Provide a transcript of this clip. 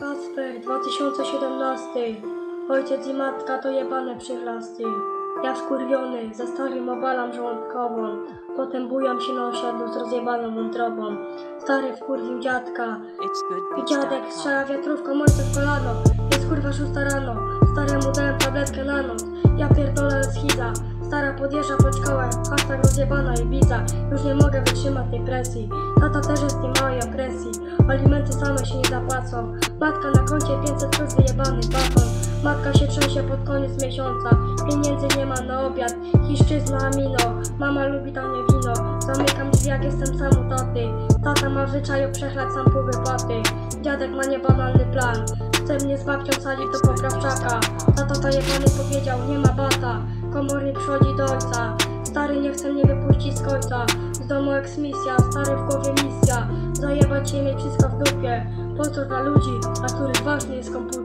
Kacper, 2017. Ojciec i matka to jebane przychlasty. Ja skurwiony, za starym obalam żołądkową. Potem bujam się na osiedlu z rozjebaną wątrobą. Stary wkurwił dziadka. I dziadek strzela wiatrówką ojca w kolano. Jest kurwa szósta rano. Staremu dałem tabletkę na noc. Ja pierdolę schiza. Stara podjeżdża pod szkołę. Hashtag rozjebana i biza. Już nie mogę wytrzymać tej presji. Tata też jest opresji. Alimenty same się nie zapłacą. Matka na koncie 500 plus wyjebany baton. Matka się trzęsie pod koniec miesiąca. Pieniędzy nie ma na obiad. Chiszczyzna amino. Mama lubi tam nie wino. Zamykam drzwi jak jestem sam u taty. Tata ma w zwyczaju przechlać sam pół wypłaty. Dziadek ma niebanalny plan. Chce mnie z babcią sadzić do poprawczaka. Tata tajebany powiedział, nie ma bata. Komornik przychodzi do ojca. Stary nie chce mnie wypuścić z końca. Z domu eksmisja, stary w głowie misja. Zajebać się mieć wszystko dupie. Po co dla ludzi, dla których ważny jest komputer.